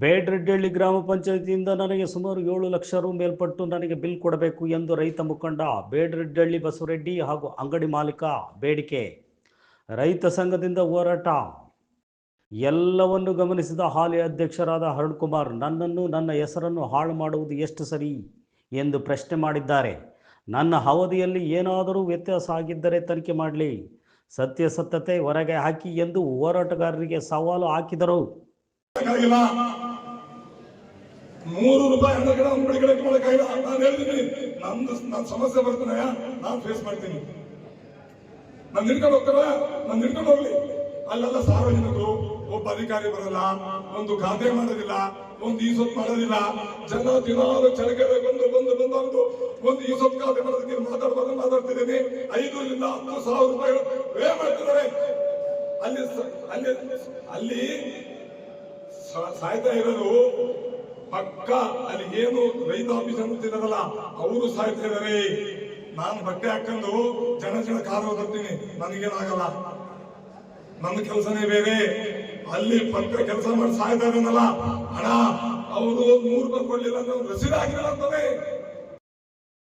ಬೇಡ್ರೆಡ್ಡಳ್ಳಿ ಗ್ರಾಮ ಪಂಚಾಯತಿಯಿಂದ ನನಗೆ ಸುಮಾರು ಏಳು ಲಕ್ಷ ರು ಮೇಲ್ಪಟ್ಟು ನನಗೆ ಬಿಲ್ ಕೊಡಬೇಕು ಎಂದು ರೈತ ಮುಖಂಡ ಬೇಡ್ರೆಡ್ಡಳ್ಳಿ ಬಸವರೆಡ್ಡಿ ಹಾಗೂ ಅಂಗಡಿ ಮಾಲೀಕ ಬೇಡಿಕೆ. ರೈತ ಸಂಘದಿಂದ ಹೋರಾಟ. ಎಲ್ಲವನ್ನು ಗಮನಿಸಿದ ಹಾಲಿ ಅಧ್ಯಕ್ಷರಾದ ಅರುಣ್ ಕುಮಾರ್ ನನ್ನನ್ನು ನನ್ನ ಹೆಸರನ್ನು ಹಾಳು ಮಾಡುವುದು ಎಷ್ಟು ಸರಿ ಎಂದು ಪ್ರಶ್ನೆ ಮಾಡಿದ್ದಾರೆ. ನನ್ನ ಅವಧಿಯಲ್ಲಿ ಏನಾದರೂ ವ್ಯತ್ಯಾಸ ಆಗಿದ್ದರೆ ತನಿಖೆ ಮಾಡಲಿ. ಸತ್ಯಾಸತ್ಯತೆ ಹೊರಗೆ ಹಾಕಿ ಎಂದು ಹೋರಾಟಗಾರರಿಗೆ ಸವಾಲು ಹಾಕಿದರು. ನೂರು ರೂಪಾಯಿ ಹಣ ಕಡೆ ಕಡೆ ಮಾಡಕ್ಕಾಗಿಲ್ಲ ನಾನು ಹೇಳ್ತೀನಿ. ನಂದು ನನ್ನ ಸಮಸ್ಯೆ ಬರ್ತಾನೆ ನಾನು ಫೇಸ್ ಮಾಡ್ತೀನಿ. ನಾನು ಹಿಡ್ಕೊಂಡು ಹೋಗ್ತಾರ ನಾನು ಹಿಡ್ಕೊಂಡು ಹೋಗ್ಲಿ. ಅಲ್ಲೆಲ್ಲ ಸಾರ್ವಜನಿಕರು, ಒಬ್ಬ ಅಧಿಕಾರಿ ಬರಲ್ಲ, ಒಂದು ಖಾತೆ ಮಾಡೋದಿಲ್ಲ, ಒಂದು ಈ ಸೊತ್ತು ಮಾಡೋದಿಲ್ಲ. ಜನ ದಿನಾಲು ಚಳಕೆರೆ ಬಂದು ಬಂದು ಬಂದು ಒಂದು ಈ ಸೊತ್ತು ಖಾತೆ ಮಾಡೋದಕ್ಕೆ ಮಾತಾಡ್ಬಾರ್ದು ಮಾತಾಡ್ತಿದ್ದೀನಿ. ಇಲ್ಲ ಹತ್ತು ಸಾವಿರ ರೂಪಾಯಿ ವೇ ಮಾಡ್ತಿದ್ದಾರೆ. ಅಲ್ಲಿ ಅಲ್ಲಿ ಅಲ್ಲಿ ಸಾಯ್ತಾ ಇರೋದು ಪಕ್ಕ ಅಲ್ಲಿ ಏನು ರೈತ ಆಫೀಸ್ ಅಂತಿದಾರಲ್ಲ ಅವರು ಸಾಯ್ತಾ ಇದಾರೆ ನಾನು ಬಟ್ಟೆ ಹಾಕೊಂಡು ಜನ ಜನ ಕಾಲು ಬರ್ತೀನಿ. ನನಗೇನಾಗಲ್ಲ. ನನ್ನ ಕೆಲಸನೇ ಬೇರೆ. ಅಲ್ಲಿ ಪಕ್ಕ ಕೆಲಸ ಮಾಡಿ ಸಾಯ್ತಾ ಇದ್ದಾನಲ್ಲ. ಹಣ ಅವರು ನೂರು ರೂಪಾಯಿ ಕೊಡ್ಲಿಲ್ಲ ಅಂದ್ರೆ ರಸೀದ್ ಅಂತಾನೆ